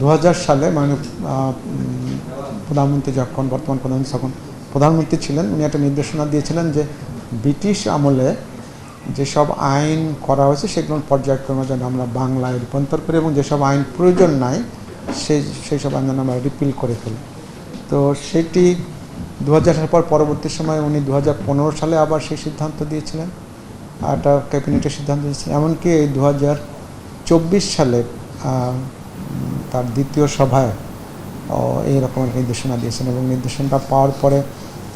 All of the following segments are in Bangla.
দু হাজার সালে মানে প্রধানমন্ত্রী যখন, বর্তমান প্রধানমন্ত্রী যখন প্রধানমন্ত্রী ছিলেন, উনি একটা নির্দেশনা দিয়েছিলেন যে ব্রিটিশ আমলে যেসব আইন করা হয়েছে, সেগুলো পর্যায়ক্রমে যেন আমরা বাংলায় রূপান্তর করি এবং যেসব আইন প্রয়োজন নাই, সেই সেই সব আইন যেন আমরা রিপিল করে ফেলি। তো সেটি দু হাজার পর পরবর্তী সময় উনি দু হাজার পনেরো সালে আবার সেই সিদ্ধান্ত দিয়েছিলেন একটা ক্যাবিনেটের সিদ্ধান্ত দিয়েছিলেন। এমনকি এই দু সালে তার দ্বিতীয় সভায় এইরকম একটা নির্দেশনা দিয়েছেন এবং নির্দেশনটা পাওয়ার পরে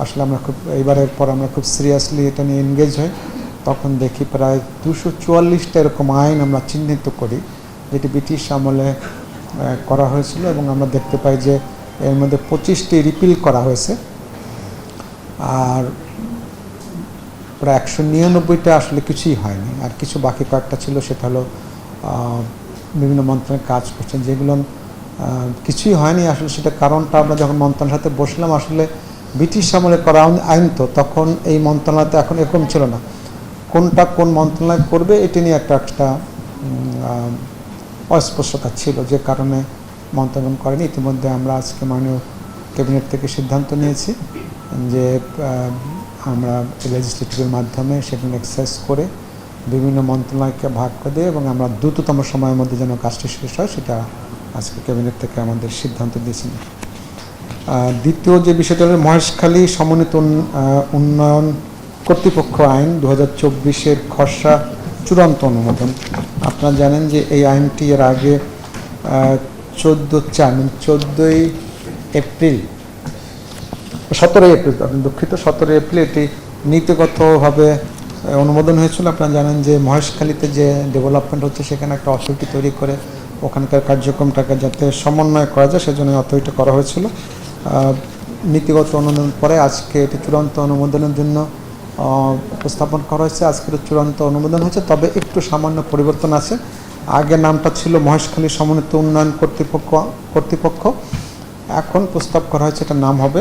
আসলে আমরা খুব, এইবারের পর আমরা খুব সিরিয়াসলি এটা নিয়ে এনগেজ হই। তখন দেখি প্রায় দুশো চুয়াল্লিশটা এরকম আইন আমরা চিহ্নিত করি, যেটি ব্রিটিশ আমলে করা হয়েছিল এবং আমরা দেখতে পাই যে এর মধ্যে পঁচিশটি রিপিল করা হয়েছে। আর প্রায় একশো নিরানব্বইটা আসলে কিছুই হয়নি। আর কিছু বাকি কয়েকটা ছিল, সেটা হলো বিভিন্ন মন্ত্রণালয়ের কাজ করছেন, যেগুলো কিছুই হয়নি আসলে সেটা কারণটা আমরা যখন মন্ত্রণালয়ের সাথে বসলাম, আসলে ব্রিটিশ আমলে করা আইন- তো, তখন এই মন্ত্রণালয় তো এখন এরকম ছিল না। কোনটা কোন মন্ত্রণালয় করবে, এটি নিয়ে একটা একটা অস্পষ্টতা ছিল, যে কারণে মন্ত্রণ করেনি। ইতিমধ্যে আমরা আজকে মাননীয় ক্যাবিনেট থেকে সিদ্ধান্ত নিয়েছি যে আমরা লেজিসলেটিভের মাধ্যমে সেগুলো এক্সারসাইজ করে বিভিন্ন মন্ত্রণালয়কে ভাগ করে দিয়ে এবং আমরা দ্রুততম সময়ের মধ্যে যেন কাজটি শেষ হয়, সেটা আজকে ক্যাবিনেট থেকে আমাদের সিদ্ধান্ত দিয়েছেন। দ্বিতীয় যে বিষয়টা হলো মহেশখালী সমন্বিত উন্নয়ন কর্তৃপক্ষ আইন দু হাজার চব্বিশের খসড়া চূড়ান্ত অনুমোদন। আপনারা জানেন যে এই আইনটি এর আগে চোদ্দ চার মানে চোদ্দোই এপ্রিল, সতেরোই এপ্রিল দুঃখিত, সতেরোই এপ্রিল এটি নীতিগতভাবে অনুমোদন হয়েছিল। আপনারা জানেন যে মহেশখালীতে যে ডেভেলপমেন্ট হচ্ছে, সেখানে একটা অথরিটি তৈরি করে ওখানকার কার্যক্রমটাকে যাতে সমন্বয় করা যায়, সেজন্য অথরিটি করা হয়েছিল। নীতিগত অনুমোদন পরে আজকে এটি চূড়ান্ত অনুমোদনের জন্য উপস্থাপন করা হয়েছে। আজকের চূড়ান্ত অনুমোদন হয়েছে। তবে একটু সামান্য পরিবর্তন আছে। আগে নামটা ছিল মহেশখালী সমন্বিত উন্নয়ন কর্তৃপক্ষ কর্তৃপক্ষ। এখন প্রস্তাব করা হয়েছে এটা নাম হবে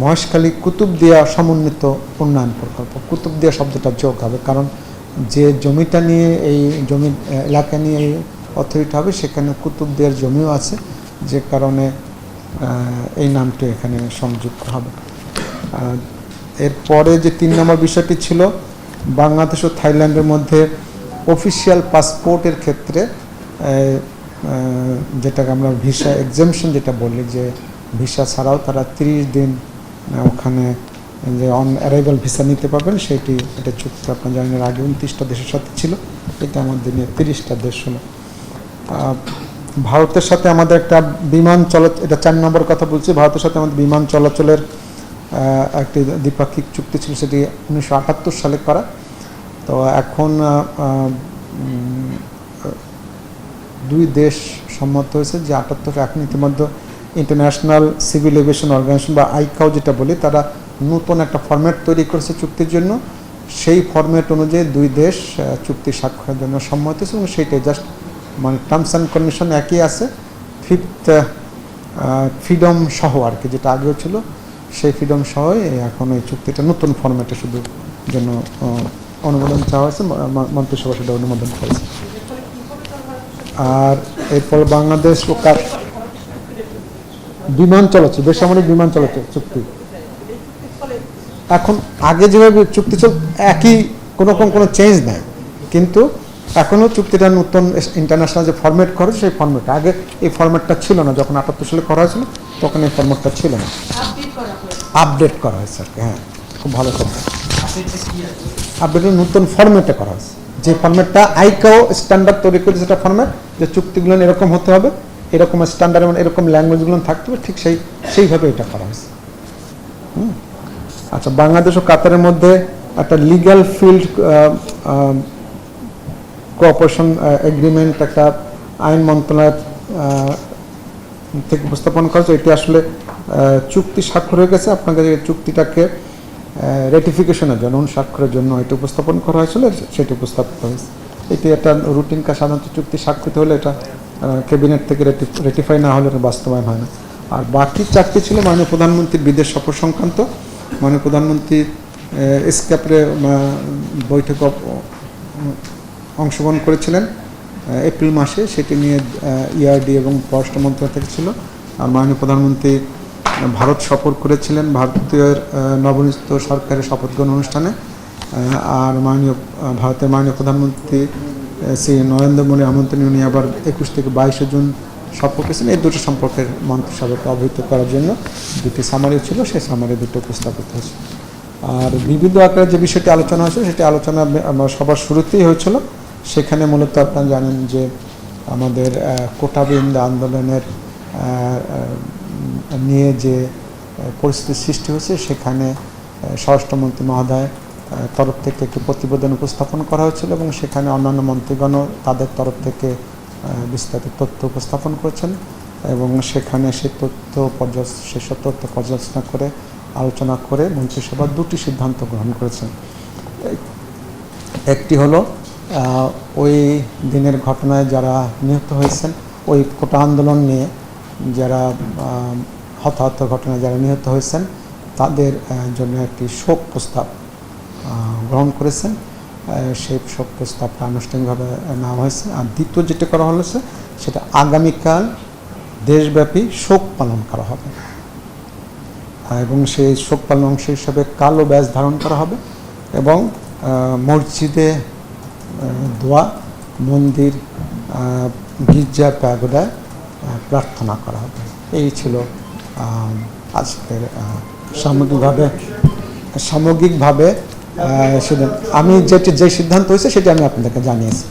মহেশখালী কুতুবদিয়া সমন্বিত উন্নয়ন প্রকল্প। কুতুবদিয়া শব্দটা যোগ হবে, কারণ যে জমিটা নিয়ে এই জমি, এলাকা নিয়ে এই অথরিটি হবে, সেখানে কুতুবদিয়ার জমিও আছে, যে কারণে এই নামটি এখানে সংযুক্ত হবে। এরপরে যে তিন নম্বর বিষয়টি ছিল, বাংলাদেশ ও থাইল্যান্ডের মধ্যে অফিসিয়াল পাসপোর্টের ক্ষেত্রে যেটাকে আমরা ভিসা এক্সামশন যেটা বলি, যে ভিসা ছাড়াও তারা তিরিশ দিন ওখানে যে অন অ্যারাইভাল ভিসা নিতে পারবেন, সেটি এটা চুক্তি আপনার জানেন আগে উনত্রিশটা দেশের সাথে ছিল, এটা আমাদের নিয়ে তিরিশটা দেশ হলো। ভারতের সাথে আমাদের একটা বিমান চলা এটা চার নম্বর কথা বলছি, ভারতের সাথে আমাদের বিমান চলাচলের একটি দ্বিপাক্ষিক চুক্তি ছিল, সেটি উনিশশো আটাত্তর সালে করা। তো এখন দুই দেশ সম্মত হয়েছে যে আটাত্তর এখন ইতিমধ্যে ইন্টারন্যাশনাল সিভিল এভিয়েশন অর্গানাইজেশন বা আইকাও যেটা বলি, তারা নতুন একটা ফরম্যাট তৈরি করেছে চুক্তির জন্য। সেই ফরম্যাট অনুযায়ী দুই দেশ চুক্তি স্বাক্ষরের জন্য সম্মত হয়েছে এবং সেইটাই জাস্ট মানে টার্মস অ্যান্ড কন্ডিশন একই আছে। ফিফথ ফ্রিডম সহ আর কি, যেটা আগেও ছিল, সেই ফ্রিডম সহ এখন এই চুক্তিটা নতুন ফরম্যাটে শুধু জন্য অনুমোদন চাওয়া হয়েছে মন্ত্রিসভা সেটা অনুমোদন করেছে। আর এরপর বাংলাদেশ ও বিমান চলাচল, বেসামরিক বিমান চলাচল, চুক্তি। এখন আগে যেভাবে চুক্তি চল, একই কোনো রকম কোনো চেঞ্জ নাই। কিন্তু এখনও চুক্তিটা নতুন ইন্টারন্যাশনাল যে ফরম্যাট করে সেই ফরম্যাট আগে এই ফরম্যাটটা ছিল না, যখন আটাত্তর সালে করা হয়েছিল, তখন এই ফরম্যাটটা ছিল না। আপডেট করা হয়েছে আপডেট আর কি হ্যাঁ। খুব ভালো কথা আপডেটের নতুন ফরম্যাটে করা হয়েছে। যে ফরম্যাটটা আইকাও স্ট্যান্ডার্ড তৈরি করেছে, সেটা ফরম্যাট যে চুক্তিগুলো এরকম হতে হবে এরকম স্ট্যান্ডার্ড এবং এরকম ল্যাঙ্গুয়েজগুলো থাকতে হবে ঠিক সেই, সেইভাবে এটা করা হয়েছে। আচ্ছা বাংলাদেশ ও কাতারের মধ্যে একটা লিগ্যাল ফিল্ড কোঅপারেশন এগ্রিমেন্ট একটা আইন মন্ত্রণালয় থেকে উপস্থাপন করা হয়েছে। এটি আসলে চুক্তি স্বাক্ষর হয়ে গেছে। আপনাকে চুক্তিটাকে রেটিফিকেশনের জন্য, স্বাক্ষরের জন্য এটি উপস্থাপন করা হয়েছিল, সেটি উপস্থাপিত হয়েছে। এটি একটা রুটিন কাজ সাধারণত চুক্তি স্বাক্ষরিত হলে এটা ক্যাবিনেট থেকে রেটিফাই না হলে বাস্তবায়ন হয় না। আর বাকি চারটি ছিল মাননীয় প্রধানমন্ত্রীর বিদেশ সফর সংক্রান্ত। মাননীয় প্রধানমন্ত্রী স্ক্যাপরে বৈঠকে অংশগ্রহণ করেছিলেন এপ্রিল মাসে। সেটি নিয়ে ইআরডি এবং পররাষ্ট্র মন্ত্রণালয় থেকে ছিল। আর মাননীয় প্রধানমন্ত্রী ভারত সফর করেছিলেন ভারতীয় নবনিযুক্ত সরকারের শপথ গ্রহণ অনুষ্ঠানে। আর মাননীয় ভারতের মাননীয় প্রধানমন্ত্রী শ্রী নরেন্দ্র মোদী আমন্ত্রণে উনি আবার একুশ থেকে বাইশে জুন সফর করেছেন। এই দুটো সম্পর্কের মন্ত্রিসভাকে অবহিত করার জন্য দুটি সামারি ছিল সেই সামারি দুটো উপস্থাপিত হয়েছে। আর বিবিধ আকারে যে বিষয়টি আলোচনা হয়েছে সেটি আলোচনা আমার সবার শুরুতেই হয়েছিল। সেখানে মূলত আপনারা জানেন যে আমাদের কোটাবিন্দ আন্দোলনের নিয়ে যে আহ, পরিস্থিতির সৃষ্টি হয়েছে সেখানে স্বরাষ্ট্রমন্ত্রী মহোদয় তরফ থেকে একটি প্রতিবেদন উপস্থাপন করা হয়েছিল এবং সেখানে অন্যান্য মন্ত্রীগণও তাদের তরফ থেকে বিস্তারিত তথ্য উপস্থাপন করেছেন এবং সেখানে সে তথ্য সেসব তথ্য পর্যালোচনা করে, আলোচনা করে মন্ত্রিসভা দুটি সিদ্ধান্ত গ্রহণ করেছেন। একটি হলো ওই দিনের ঘটনায় যারা নিহত হয়েছেন, ওই কোটা আন্দোলন নিয়ে যারা হতাহত ঘটনায় যারা নিহত হয়েছেন, তাদের জন্য একটি শোক প্রস্তাব গ্রহণ করেছেন। সেই শোক প্রস্তাবটা আনুষ্ঠানিকভাবে নেওয়া হয়েছে। আর দ্বিতীয় যেটা করা হয়েছে সেটা আগামীকাল দেশব্যাপী শোক পালন করা হবে। এবং সেই শোক পালন অংশ হিসাবে কালো ব্যাস ধারণ করা হবে এবং মসজিদে দোয়া, মন্দির গির্জা, প্যাগোডায় প্রার্থনা করা হবে। এই ছিল আজকের সামগ্রিকভাবে সামগ্রিকভাবে আমি যেটি যে সিদ্ধান্ত হয়েছে সেটি আমি আপনাদেরকে জানিয়েছি।